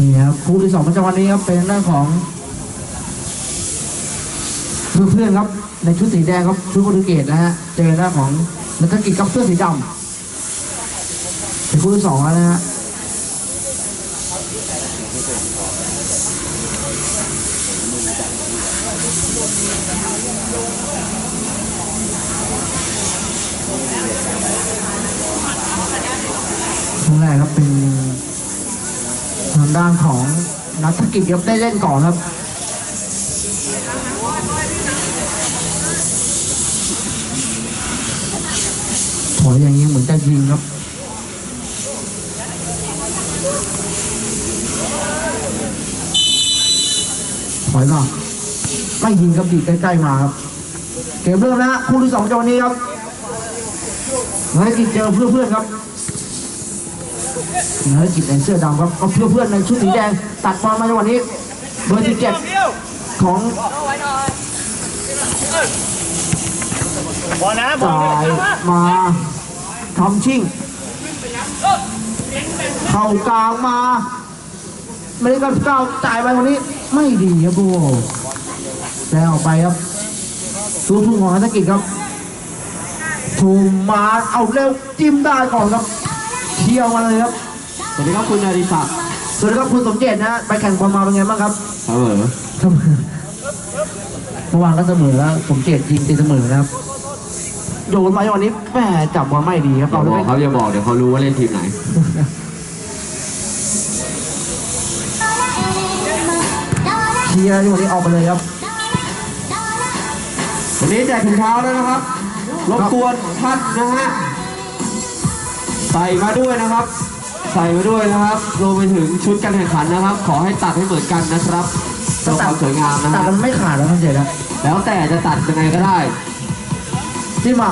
นี่ครับคู่ที่สองประจำวันนี้ครับเป็นหน้านของเพื่อนเพื่อนๆครับ ในชุดสีแดงครับชุดโปรตุเกสนะฮะเจอหน้าของนักกิจกับเสื้อสีดำเป็นคู่ที่สองแล้วนะฮะช่วงแรกครับเป็น ด้านของนักธกิจครับได้เล่นก่อนครับถอยอย่างนี้เหมือนจะยิงครับถอยมาไม่ยิงครับดีใกล้ๆมาครับ เกมเริ่มแล้วฮะคู่ที่สองจากวันนี้ครับนายกิจเจอเพื่อนๆครับ นายกิจในเสื้อดำครับก็เพื่อนเพื่อนๆในชุดสีแดงตัดบอลมาในวันนี้เบอร์สิบเจ็ดของบอลนะบอลจ่ายมาทำชิ่งเข้ากลางมาไม่ได้ก็ก้าวจ่ายไปวันนี้ ไม่ดีครับโอ้แล้วออกไปครับตัวทุ่งของนักกิจครับถูกมาเอาเร็วจิ้มได้ก่อนครับเที่ยวมาเลยครับ วัสดีครับคุณนาริศักดิ์สวัสดีครับคุณสมเจตนะฮะไปแข่งบอลมาเป็นไงบ้างครับเสมอเสมอเมื่อวานก็เสมอแล้วผมเจตยิงตีเสมอนะครับ โยนมาวันนี้แหมจับบอลไม่ดีครับอย่าเราบได้อกเขาอย่าบอกเดี๋ยวเขารู้ว่าเล่นทีมไหน เชียร์ที่วันนี้ออกไปเลยครับ วันนี้แจกถุงเท้าแล้วนะครับ รบกวนท่านนะฮะ ใส่มาด้วยนะครับ ใส่มาด้วยนะครับรวมไปถึงชุดการแข่งขันนะครับ ขอให้ตัดให้เหมือนกันนะครับเพื่อความสวยงามนะตัดฮะมันไม่ขาดแล้วท่านเจตนะแล้วแต่จะตัดยังไงก็ได้ จิ้มมา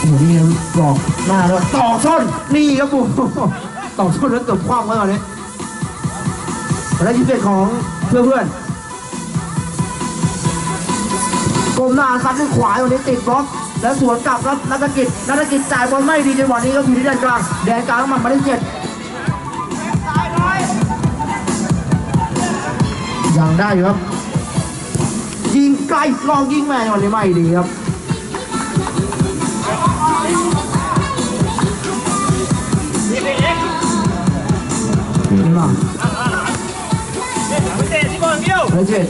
โอ้โหนี่กรอกหน้าด้วยตอกส้นนี่ครับผมตอกส้นแล้วเกือบคว่ำไว้ก่อนนี้แล้วยิงเสร็จของเพื่อนเพื่อนๆก้มหน้าซัดด้วยขวาวันนี้ติดบล็อก แล้วสวนกลับครับนักกิจนักกิจจ่ายบอลไม่ดีจังหวะนี้ก็อยู่ที่แดนกลางแดนกลางมันมาได้เจ็ดยังได้อยู่ครับ ยิงไกลลองยิงแม่วันนี้ไม่ดีครับนี่มาไม่เตะที่บอลเดียวเลยเจ็ด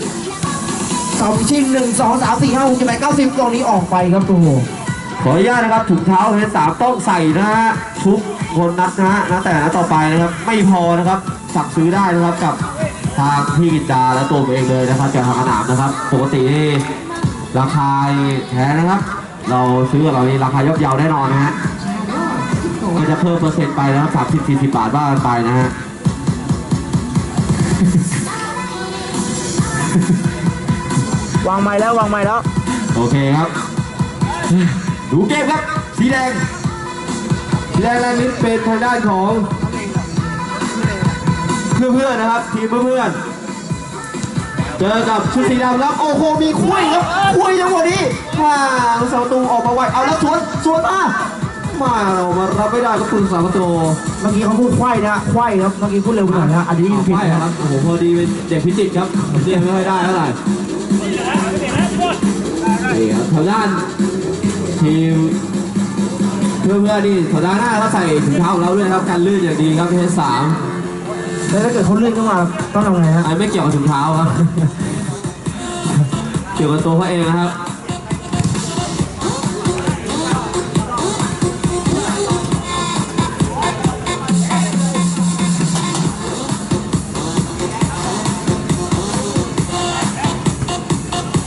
สองชิงหนึ่งสองสามสี่ห้าหกเจ็ดแปดเก้าสิบตรงนี้ออกไปครับโอ้โหขออนุญาตนะครับถุงเท้าเฮสามต้องใส่นะฮะทุกคนนัดนะฮะนะแต่นะต่อไปนะครับ ไม่พอนะครับสั่งซื้อได้นะครับกับทางพี่กิจดาและตัวผมเองเลยนะครับจากทางสนามนะครับ ปกตินี่ราคาแท้นะครับ เราซื้อกับเรานี่ราคาย่อมเยาแน่นอนนะฮะก็จะเพิ่มเปอร์เซ็นต์ไปนะครับสามสิบสี่สิบบาทว่ากันไปนะฮะ วางไม้แล้ววางไม้แล้ว โอเคครับ ดูเกมครับ สีแดง สีแดงแรงนี้เป็นทางด้านของ เพื่อนๆนะครับ ทีมเพื่อนๆเจอกับชุดสีดำครับ โอ้โห มีคุยครับคุยจังหวะนี้มาลูกสาวประตูออกมาไวเอาแล้วสวนสวนมามาเรามารับไม่ได้ก็ปืนสามประตูเมื่อกี้เขาพูดไขว้นะไขว้ครับเมื่อกี้พูดเร็วไปหน่อยนะอันนี้ยิงผิดไม่นะคครัรับบโอ้โหพอดีเป็นเด็กพิจิตรครับผมเรียนไม่ค่อยได้เท่าไหร่ นี่ครับทางด้านทีมเพื่อนๆนี่สัปดาห์หน้าเขาใส่ถุงเท้าของเราด้วยนะครับการลื่นอย่างดีครับเทสสามแล้วถ้าเกิดเขาเลื่อนขึ้นมาต้องทำไงฮะอันไม่เกี่ยวกับถุงเท้าครับ เกี่ยวกับตัวเขาเองนะครับ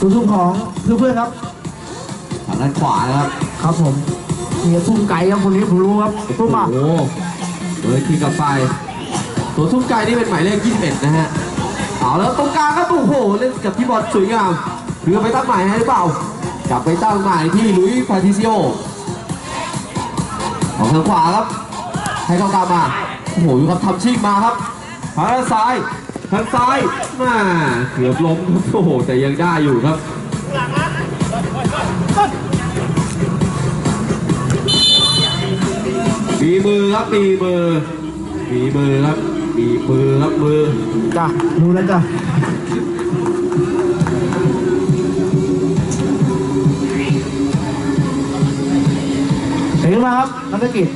ตัวทุ่มของเพื่อนๆครับทางด้านขวานะครับครับผมเมียทุ่มไก่ครับคนนี้ผมรู้ครับทุ่มมาโอ้โหเลยขึ้นกลับไปตัวทุ่มไกลนี่เป็นหมายเลข21นะฮะเอาแล้วตรงกลางครับโอ้โหเล่นกับพี่บอลสวยงามหรือไปตั้งหมายให้หรือเปล่ากลับไปตั้งหมายที่ลุยส์ฟาติซิโอออกทางขวาครับให้เขาตามมาโอ้โหอยู่กับทำชิ่งมาครับทางด้านซ้าย ทางซ้ายมาเกือบล้มครับโอ้โหแต่ยังได้อยู่ครับมีมือครับมีมือมีมือครับมีมือครับมือจ้ะรู้แล้วจ้ะเห็นมาครับนักกิจ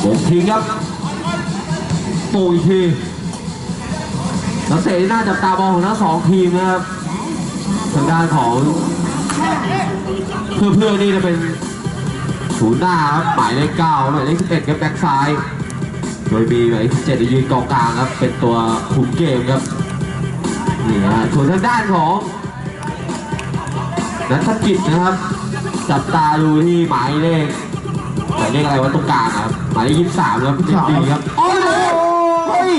โบกทิ้งครับโปรอีกทีนักเตะที่น่าจับตามองของทั้งสองทีมนะครับทางด้านของเพื่อเพื่อนี่จะเป็นศูนย์หน้าครับหมายเลขเก้าหมายเลขสิบเอ็ดครับแบ็คซ้าย โดยมีหมายเลขสิบเจ็ดยืนกองกลางครับ เป็นตัวคุมเกมครับนี่ฮะส่วนทางด้านของนัทกิจนะครับ จับตาดูที่หมายเลขหมายเลขอะไรวะตรงกลางครับ หมายเลขยี่สิบสามครับเจ็ดดีครับโอ้โหเฮ้ ย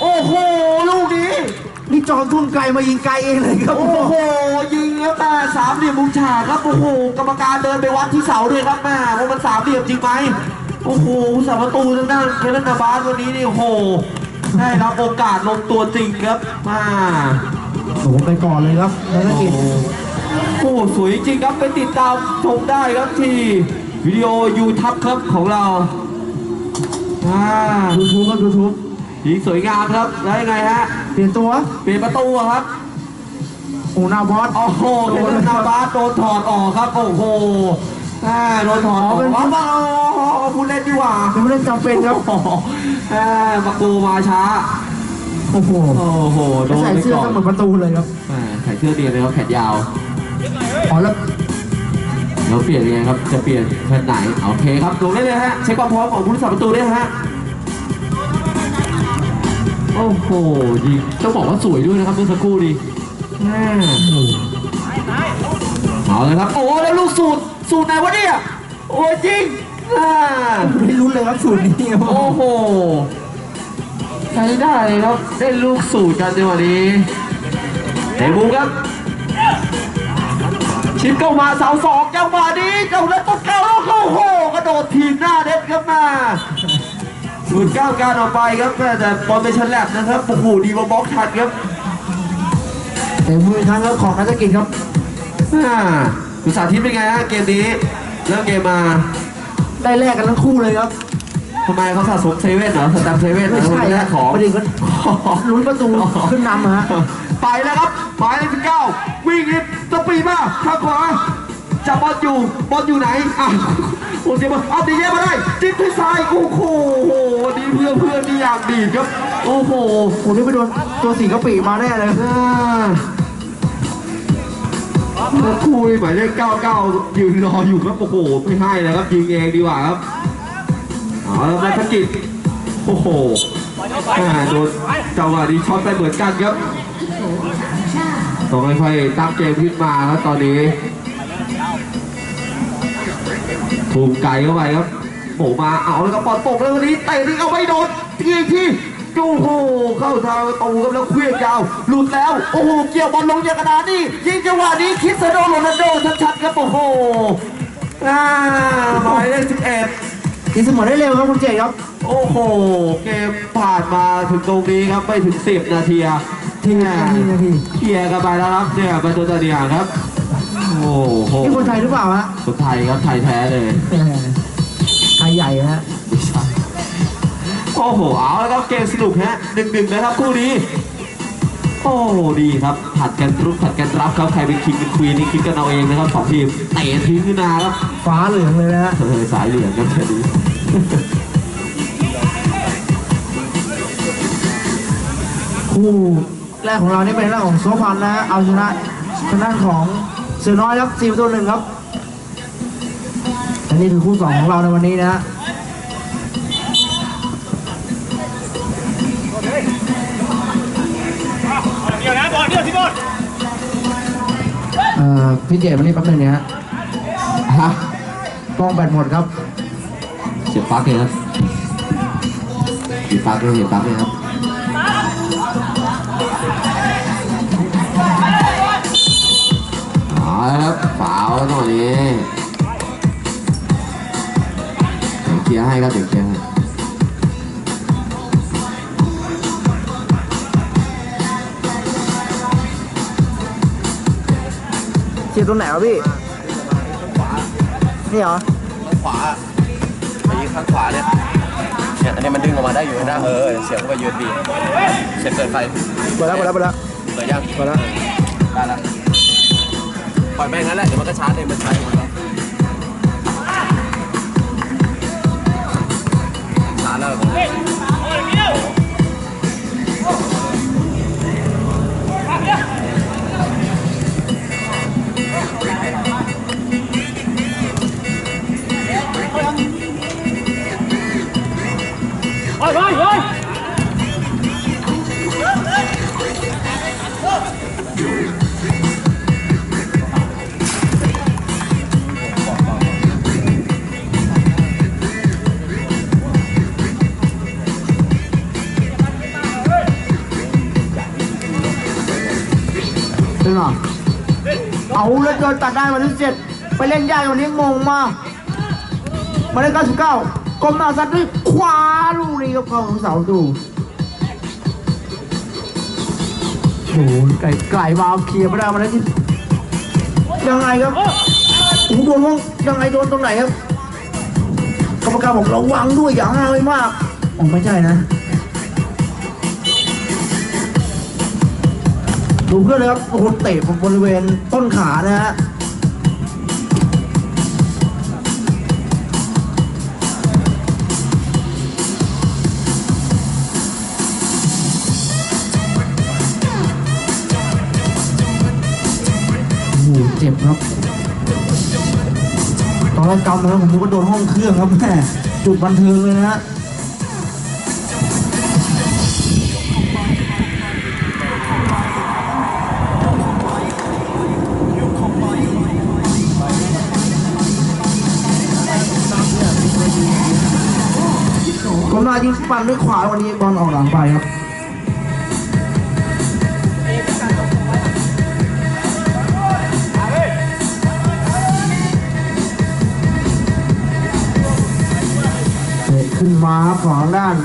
โอ้โห ลูกนี้ นี่จอมทุ่มไกลมายิงไกลเองเลยครับ โอ้โห ยิงครับแม่สามเหลี่ยมมุมฉากครับ โอ้โห กรรมการเดินไปวัดที่เสาด้วยครับแม่ว่ามันสามเหลี่ยมจริงไหมโอ้โหสามประตูทางด้านเคนันนาบาสวันนี้นี่โอ้โห ได้รับโอกาสลงตัวจริงครับมาโอ้โหไปก่อนเลยครับนักโอ้กิจโหโอ้โหสวยจริงครับไปติดตามชมได้ครับที่วิดีโอยูทับครับของเราอ่ายูทูบครับยูทูบ ยิงสวยงามครับแล้วยังไงฮะเปลี่ยนตัวเปลี่ยนประตูอะครับโอ้หน้าบอสโอ้โหเดนนาบาสโดนถอดออกครับโอ้โหอ่าโดนถอดออกเป็นอ๋อมาเอาผู้เล่นดีกว่ายังไม่ได้จำเป็นครับโอ้โหอ่ามากูมาช้าโอ้โหโอ้โหโดนใส่ไปเสื้อก่อก็นเหมือนประตูเลยครับอ่าใส่เสื้อเดียวเลยครับแขนยาวอ๋อแล้วแล้วเปลี่ยนยังไงครับจะเปลี่ยนแผ่นไหนโอเคครับลงได้เลยฮะเช็คความพร้อมของผู้รักษาประตูด้วยฮะ โอ้โหยิงต้องบอกว่าสวยด้วยนะครับเมื่อสักครู่นี้แม่เอาเลยครับ โอ้แล้วลูกสูตรสูตรไหนวะเนี่ย โอ้ยจริงอ่าไม่รู้เลยครับสูตรนี้ครับโอ้โหใช้ได้เลยครับได้ลูกสูตรกันในวันนี้เตะบุกครับ ชิปเข้ามาเสาสองจังหวะนี้เจ้าเล็กต้องเก้าแล้วเข้าโหกระโดดทีมหน้าเด็ดครับมา สูตรก้าวการออกไปครับแม่แต่บอลเป็นชันแลบนะครับโอ้โหดีมาบล็อกทันครับเต็มมืออีกครั้งครับของนักกิจครับอ่าคุณสาธิตเป็นไงฮะเกมนี้เริ่มเกมมาได้แลกกันทั้งคู่เลยครับทำไมเขาสะสมเซเว่นเหรอสแตมป์เซเว่นเหรไม่อใช่แลฮะกของประเด็นก็ลุ้นประตูขึ้นนำฮะไปแล้วครับหมายเลขสิบเก้าวิ่งนิดตะปีมาข้างขวา จับบอลอยู่บอลอยู่ไหนอะโอ้เจ็บเอาตีเย่มาได้จิ้มที่ซ้ายโอ้โหวันนี้เพื่อนเพื่อนนี่อย่างดีครับ โอ้โหโอ้นี่ไปโดนตัวสีกะปิมาแน่เลยอ่าแล้วคุยหมายเลขเก้าเก้ายืนรออยู่ครับโอ้โหไม่ให้แล้วครับยิงเองดีกว่าครับเอาแล้วนักกิจโอ้โหอ่าโดนจังหวะนี้ช็อตไปเหมือนกันครับต้องค่อยๆตั้งเกมขึ้นมาครับตอนนี้ ถูกไก่เข้าไปครับโผมาเอาแล้วก็บอลตกแล้ววันนี้เตะนี่เอาไม่โดนทีอีกทีโอ้โหเข้าทางประตูครับแล้วเคลื่อนยาว หลุดแล้ว โอ้โห เกี่ยวบอลลงอย่างกระดานนี่ยิงจังหวะนี้คริสเตยโนโรนัลโดชัดๆครับโอ้โหอ่าหมายเลขสิบเอ็ดตีเสมอได้เร็วครับคุณเจครับ โอ้โห เกมผ่านมาถึงตรงนี้ครับไม่ถึงสิบนาทีอะทีนาทีนาทีเคลียร์กันไปแล้วครับเนี่ยประตูตัวเดียวครับ โอ้โหนี่คนไทยหรือเปล่าฮะคนไทยครับไทยแท้เลยแหมไทยใหญ่ฮะ ไม่ใช่โอ้โห เอาแล้วก็เกมสนุกฮะหนึ่งหนึ่งนะครับคู่นี้ โอ้ดีครับผัดกันรุกผัดกันรับครับใครเป็นคิงเป็นควีนนี่คิดกันเอาเองนะครับสองทีมเตะทิ้งขึ้นมาครับฟ้าเหลืองเลยนะฮะเออสายเหลืองครับแค่นี้คู่แรกของเรานี่เป็นเรื่องของโซพันนะฮะเอาชนะทางด้านของ เสือน้อยครับสี่ประตูหนึ่งครับอันนี้คือคู่สองของเราในวันนี้นะฮะเดี๋ยวนะบอลเดี๋ยวที่บอลเอ่อพี่เจวันนี้แป๊บนึงเนี่ยฮะฮะกล้องแบตหมดครับ เสียบปลั๊กเลยครับเสียบปลั๊กเลยเสียบปลั๊กเลยครับ ฝาวแล้วตอนนี้เดี๋ยวเคลียร์ให้ครับเดี๋ยวเคลียร์ให้เสียบตรงไหนวะพี่นี่เหรอขวาไปยิงข้างขวาเนี่ยเนี่ยอันนี้มันดึงออกมาได้อยู่นะเออเสียงก็ยืนดีเสร็จเปิดไฟหมดแล้วหมดแล้วหมดแล้วเปิดยังหมดแล้วได้แล้ว ปล่อยแม่งงั้นแหละเดี๋ยวมันก็ชาร์จเองมันชาร์จเองมันก็ช ตัดได้วันที่เจ็ดไปเล่นยากวันนี้งงมากหมายเลขเก้าสิบเก้ากลมหน้าซัดด้วยขวาลูกนี้ครับเข้าของเสาดูโอ้โหไก่ไก่มาเคลียร์ไม่ได้มาแล้วที่ยังไงครับโอ้โหโดนห้องยังไงโดนตรงไหนครับกรรมการบอกระวังด้วยอย่าห้าวให้มากอ๋อไม่ใช่นะดูเพื่อนเลยครับโอ้โหเตะบริเวณต้นขานะฮะ บครับ ตอนแรกกำนะครับผมนึกว่าโดนห้องเครื่องครับแม่จุดบันเทิงเลยนะฮะกองหน้ายิงปั่นด้วยขวาวันนี้บอลออกหลังไปครับาของด้าน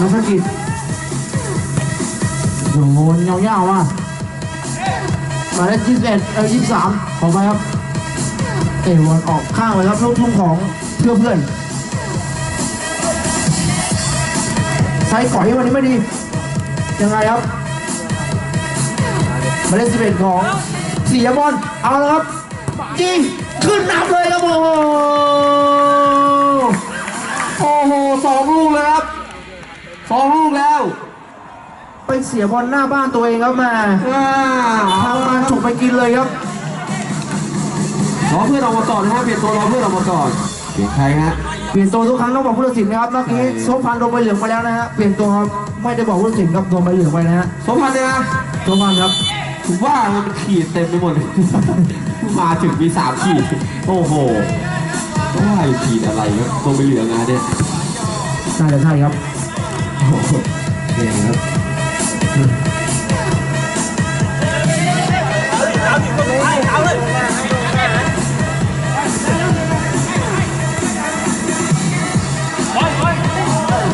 นักธกิจโยนยาวๆมาหมายเลขยี่สิบเอ็ดเออยี่สิบสามขอไปครับเตะบอลออกข้างเลยครับลูกทุ่งของเพื่อเพื่อนใช้ก่อยวันนี้ไม่ดียังไงครับหมายเลขสิบเอ็ดของเสียบอลเอาแล้วครับยิงขึ้นนำเลยครับโอ้โหโอ้โห สองลูกเลยครับสองลูกแล้วไปเสียบอลหน้าบ้านตัวเองครับแม่อ่าทางมาฉกไปกินเลยครับรอเพื่อนออกมาก่อนนะฮะเปลี่ยนตัวรอเพื่อนออกมาก่อนเปลี่ยนใครฮะเปลี่ยนตัวทุกครั้งต้องบอกผู้ตัดสินนะครับเมื่อกี้โซฟันโดนใบเหลืองไปแล้วนะฮะเปลี่ยนตัวไม่ได้บอกผู้ตัดสินครับโดนใบเหลืองไปนะฮะสมพันธ์เนี่ยนะโซฟันครับผมว่ามันขีดเต็มไปหมดเลยมาถึงมีสามขีดโอ้โหว่าขีดอะไรครับตัวไม่เหลืองนะเนี่ย น่าจะใช่ครับโอ้โหเนี่ยครับเฮ้ยเฮ้ย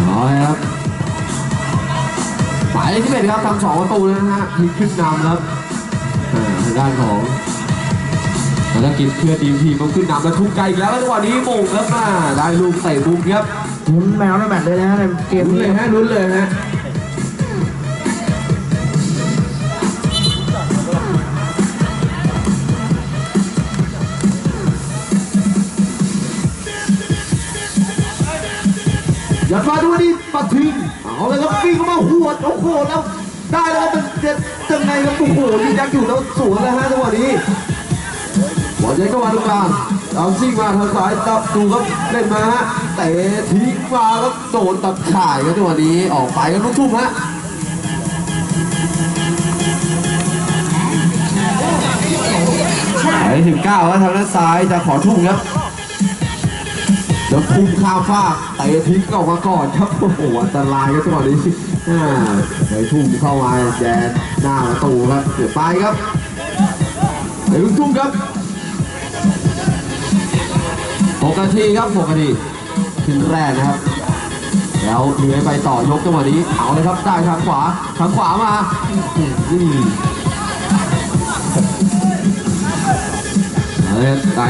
เอยครับหมายเลขที่เป็นครับทำสองประตูเลยนะฮะพลิกขึ้นนำครับอ่าทางด้านของธนกิจเพื่อทีมทีมต้องขึ้นนำแล้วทุกไกลอีกแล้วแล้วจังหวะนี้โมงครับมาได้ลูกเตะมุมครับ ลุ้นแมวในแมตช์เลยนะฮะในเกมลุ้นนี้เลยฮะลุ้นเลยฮะอย่ามาดูนี่ปัดทิ้งเอาเลยครับวิ่งเข้ามาหัวดโอ้โหแล้วได้แล้วครับเด็ดยังไงครับโอ้โหยิงยักษ์อยู่แล้วสวนแล้วฮะจังหวะนี้บอลใหญ่ก็มาตรงกลาง เอาซิ่งมาทางซ้ายตับดูครับเล่นมาฮะเตะทิ้งมาครับโดนตับข่ายครับจังหวะนี้ออกไปครับลูกทุ่มฮะไปถึงเก้าแล้วทางด้านซ้ายจะขอทุ่มครับแล้วพุ่งข้ามฟากเตะทิ้งออกมาก่อนครับโอ้โหอันตรายครับจังหวะนี้ไปทุ่มเข้ามาแจนหน้าประตูครับเดี๋ยวไปครับเดี๋ยวลูกทุ่มครับ หกนาทีครับหกนาทีถึงแรกนะครับ แล้วเลื้อยไปต่อยกจังหวะนี้เอาเลยครับได้ทางขวาทางขวามาอืมเอาเลยไหน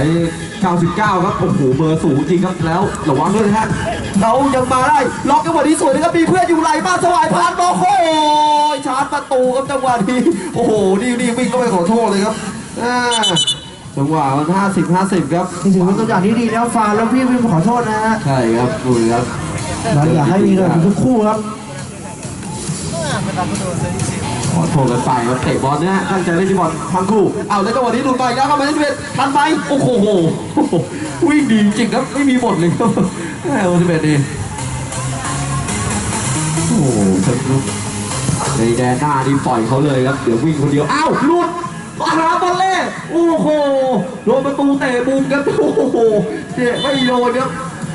99 ครับ โอ้โห เบอร์สูงจริงครับ แล้วระวังด้วยนะฮะเรายังมาได้ ล็อกจังหวะนี้สวยนะครับ มีเพื่อนอยู่ไหลมาสวายผ่านบอลโอ้ยชาร์จประตูครับจังหวะนี้ โอ้โห นี่นี่วิ่งเข้าไปขอโทษเลยครับอ่า จังหวะมัน50 50ครับ นี่ถือเป็นตัวอย่างที่ดีแล้วฟาวแล้วพี่พี่ขอโทษนะฮะใช่ครับดูครับเราอยากให้มีเลยทุกคู่ครับขอโทษกันไปครับเตะบอลนะฮะตั้งใจเล่นที่บอลทั้งคู่เอาแล้วจังหวะนี้หลุดไปแล้วเข้ามาที่เบ็ดทันไหมโอ้โหวิ่งดีจริงครับไม่มีหมดเลยครับแหมวันที่เบ็ดนี่โอ้โหสนุกในแดนหน้านี่ปล่อยเขาเลยครับ เดี๋ยววิ่งคนเดียว อ้าวหลุด อาหาบอลเล่โอ้โหโดนประตูเตะมุมครับโอ้โหเตะไม่โดนครับ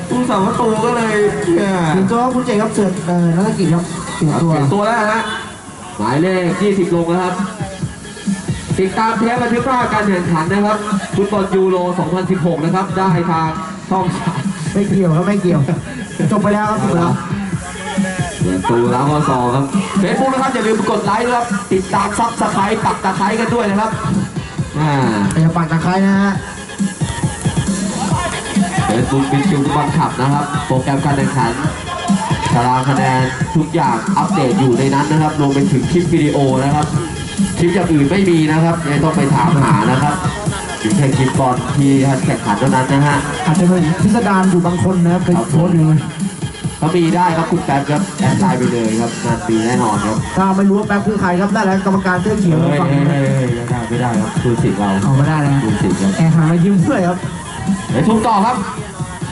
ผู้สาประตูก็เลยเนี่ยถึงตัวคุณเจครับเสิร์ฟเอ่อนักกิจครับถึงครับตัวเปลี่ยนตัวแล้วนะฮะหมายเลข 20 ลงนะครับ ติดตามเทปบันทึกภาพการแข่งขันนะครับฟุตบอลยูโร 2016 นะครับ ได้ทางช่องสามไม่เกี่ยวครับไม่เกี่ยว จบไปแล้วครับจบไปแล้ว เปลี่ยนตัวแล้วก็สองครับเฟซบุ๊กนะครับอย่าลืมกดไลค์ด้วยครับติดตามซับสไครต์ปักตะไคร้กันด้วยนะครับอ่าอย่าปากตะไคร้นะฮะเฟซบุ๊กเป็นคิวบอลขับนะครับ โปรแกรมการแข่งขันตารางคะแนนทุกอย่างอัปเดตอยู่ในนั้นนะครับรวมไปถึงคลิปวิดีโอนะครับคลิปอย่างอื่นไม่มีนะครับยังต้องไปถามหานะครับมีแค่คลิปบอลที่แข่งขันเท่านั้นนะฮะอาจจะเป็นพิสดารอยู่บางคนนะครับเป็นโค้ชอยู่ เลยก็มีได้ครับคุณแป๊บครับแอดไลน์ไปเลยครับงานปีแน่นอนครับถ้าไม่รู้ว่าแป๊บคือใครครับได้แล้วกรรมการเสื้อเขียวเฮ้ยฝั่งเฮ้ยนี้เฮ้ยเฮ้ยไม่ได้ไม่ได้ครับคุณสิทธิ์เราเอาไม่ได้แล้วคุณสิทธิ์ครับแอร์หามายิ้มด้วยครับเดี๋ยวทุ่มต่อครับ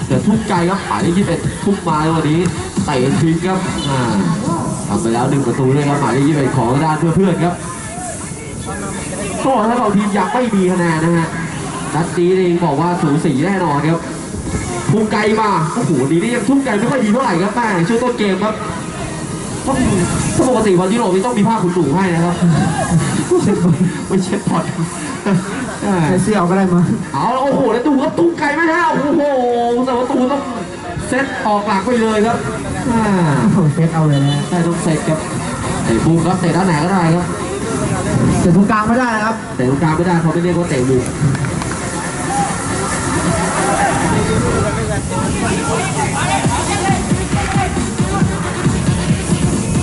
เดี๋ยวทุ่มไกลครับหมายเลขยี่สิบเอ็ดทุ่มมาในวันนี้เตะทิ้งครับอ่าทำไปแล้วหนึ่งประตูเลยครับหมายเลขยี่สิบเอ็ดของด้านเพื่อนๆครับก็ถ้าเราทีมยังไม่มีคะแนนนะฮะนัดนี้เองบอกว่าสูสีแน่นอนครับ ทุ่มไกลมาโอ้โหดีนี่ยังทุ่มไกลไม่ค่อยดีเท่าไหร่ครับแม่ช่วงต้นเกมครับต้องถ้าปกติวันยุโรปนี่ต้องมีผ้าขนหนูให้นะครับไม่เช็ดพอดใส่เสื้อเอาก็ได้มาเอาแล้วโอ้โหแล้วดูครับทุ่มไกลไหมฮะโอ้โหแต่ประตูต้องเซตออกหลังไปเลยครับอ่าโอ้โหเซตเอาเลยนะได้ต้องเซตครับเตะมุมครับเตะด้านไหนก็ได้ครับแต่ตรงกลางไม่ได้นะครับเตะตรงกลางไม่ได้เขาไม่เรียกว่าเตะมุม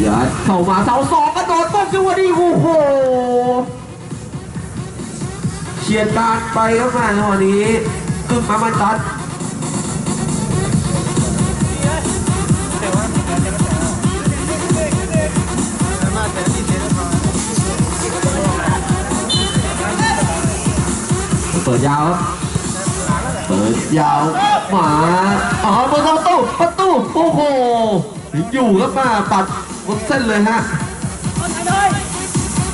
อย่าเข้ามาเสาสองกระโดดต้มจังหวะนี้โอ้โหเฉียดการไปครับแม่จังหวะนี้กึ่งมามันตัดเปิดยาวครับ เปิดยาวมาอ๋อเปิดประตูประตูโอ้โหอยู่ครับมาปัดบนเส้นเลยฮะ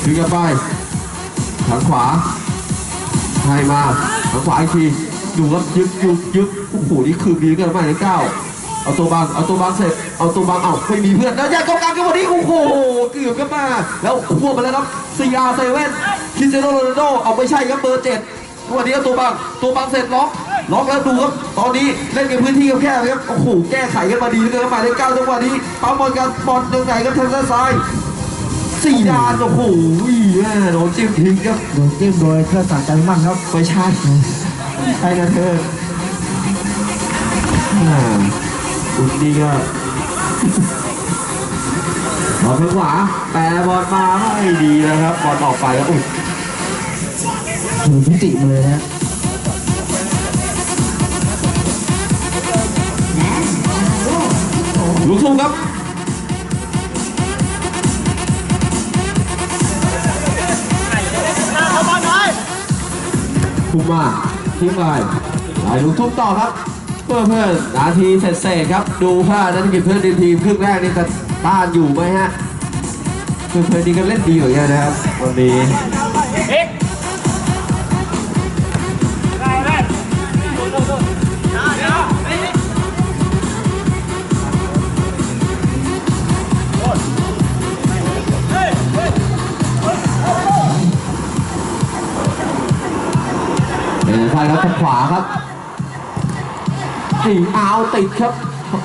ถึงกันไปทางขวาให้มาทางขวาอีกทีดูครับยึกยึกยึกโอ้โหนี่คือดีกันมากเลยเก้าเอาตัวบังเอาตัวบังเสร็จเอาตัวบังเอาไม่มีเพื่อนแล้วแยกกองกลางกันวันนี้โอ้โหเกือบกันมา แล้วพวกมาแล้วครับซีอาร์เซเว่นคิเตียโนโรนัลโดเอาไม่ใช่ครับเบอร์เจ็ดวันนี้เอาตัวบังตัวบังเสร็จล็อก ล็อกแล้วดูครับตอนนี้เล่นในพื้นที่แคบๆครับโอ้โหแก้ไขกันมาดีเหลือเกินครับหมายเลขเก้าจังหวะนี้ปั๊มบอลกันบอลยังไงครับทางด้านซ้ายสี่ดานโอ้โหแม่โดนจิ้มทิ้งครับโดนจิ้มโดยเพื่อสารใจมั่นครับไม่ใช่ไม่ใช่นะเธออ่าอุดดีก็บอลไปขวาแต่บอลมาไม่ดีนะครับบอลออกไปแล้วอุ้ยถือพิติมาเลยนะ ลูกทุ่งครับเอาบอลหน่อยทุ่มมาทิ้งไปไปลูกทุ่งต่อครับ เพื่อเพื่อนนาทีเสร็จๆครับ ดูว่านักกีฬาเพื่อนในทีมครึ่งแรกนี่จะต้านอยู่ไหมฮะ เพื่อนเพื่อนนี่ก็เล่นดีเหมือนกันนะครับวันนี้ นี่เอาติดครับ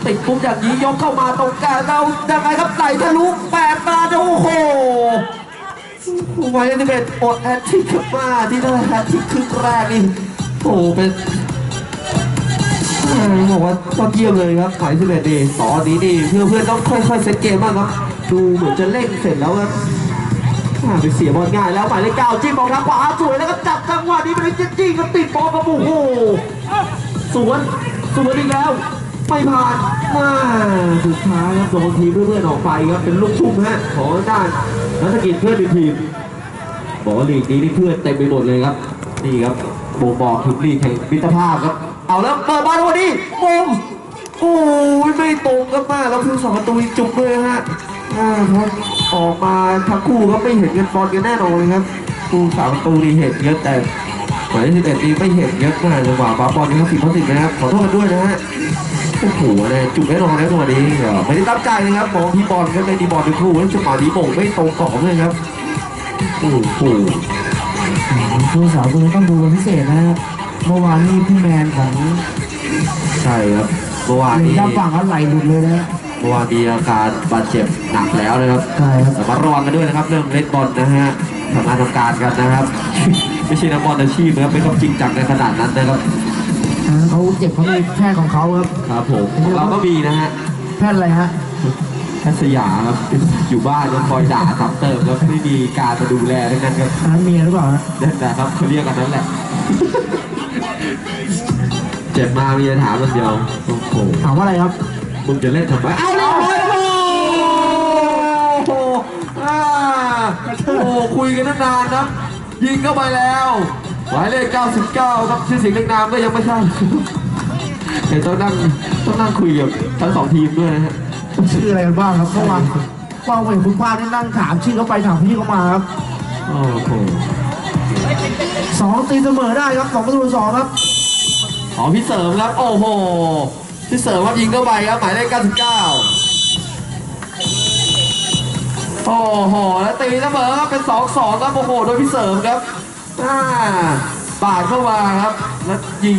ติดปุ๊บอย่างนี้ยกเข้ามาตรงกลางเรายังไงครับไหลทะลุแปดมาโอ้โหไวเดนเบตอดแอตทิกคมาที่ได้แอตทิกครึ่งแรกนี่โอ้เป็นบอกว่ายอดเยี่ยมเลยครับหมายสิบเอ็ดดีตอนนี้นี่เพื่อนเพื่อนๆต้องค่อยๆเซตเกมบ้างครับ ดูเหมือนจะเล่นเสร็จแล้วครับอ่าไปเสียบอลง่ายแล้วหมายเลขเก้าจิ้มบอลทางขวาสวยแล้วก็จับจังหวะนี้ไปเลยจิ้งๆก็ติดบอลกับโอ้โหสวน สวนอีกแล้ว ไม่ผ่านมาสุดท้ายครับโดนทีมเพื่อนๆออกไปครับเป็นลูกทุ่มฮะของด้านนักกิจเพื่อนในทีมบอกว่าลีกนี้นี่เพื่อนเต็มไปหมดเลยครับ นี่ครับโบกบอกถึงลีกแห่งมิตรภาพครับ เอาแล้วเปิดบอลวันนี้มงโอ้ยไม่ตรงครับมาแล้วเพิ่งสองประตูจุกเลยฮะอ่าครับออกมาทั้งคู่ก็ไม่เห็นกันบอลกันแน่นอนเลยครับคู่สามประตูนี่เห็นเยอะแต่ หมายเลขสิบเอ็ดนี่ไม่เห็นเยอะมากจังหวะปาบอลนี่ครับสิบต่อสิบนะครับขอโทษด้วยนะฮะโอ้โหเนี่ยจุกแน่นอนนะจังหวะนี้เออไม่ได้ตั้งใจนะครับมองที่บอลก็ไม่ดีบอลเป็นคู่แล้วจังหวะนี้โมงไม่ตรงสองเลยครับโอ้โหผู้สาวคนนี้ต้องดูเป็นพิเศษนะครับเมื่อวานนี้พี่แมนของใช่ครับเมื่อวานทีมนี้ด้านฝั่งเขาไหลหลุดเลยนะเมื่อวานมีอาการบาดเจ็บหนักแล้วนะครับใช่ครับแต่มาระวังกันด้วยนะครับเรื่องเล่นบอลนะฮะทำงานทำการกันนะครับ ไม่ใช่นักบอลอาชีพนะครับไม่ต้องจริงจังในขนาดนั้นนะครับอ่าเขาเจ็บเขามีแพทย์ของเขาครับ ครับผมของเราก็มีนะฮะแพทย์อะไรฮะแพทย์สยามครับอยู่บ้านก็คอยด่าซ้ำเติมครับไม่มีการมาดูแลทั้งนั้นครับอันนั้นเมียหรือเปล่าฮะนั่นแหละครับเขาเรียกกันนั้นแหละ เจ็บมามีจะถามคนเดียวโอ้โหถามว่าอะไรครับมึงจะเล่นทำไมเอาเรียบร้อยโอ้โหอ่าโอ้โหคุยกันตั้งนานนะ ยิงเข้าไปแล้วหมายเลข 99 ครับชื่อเสียงเรียงนามก็ยังไม่ใช่เดี๋ยวต้องนั่งต้องนั่งคุยกับทั้งสองทีมด้วยนะฮะชื่ออะไรกันบ้างครับเมื่อวานเมื่อวานเห็นคุณป้าที่นั่งถามชื่อเขาไปถามพี่เขามาครับโอ้โหสองตีเสมอได้ครับสองประตูต่อสองครับขอพี่เสริมครับ โอ้โหพี่เสริมครับยิงเข้าไปครับหมายเลข 99 โอ้โหแล้วตีเสมอครับเป็น2-2ครับโอ้โหโดยพี่เสริมครับอ่าปาดเข้ามาครับแล้วยิง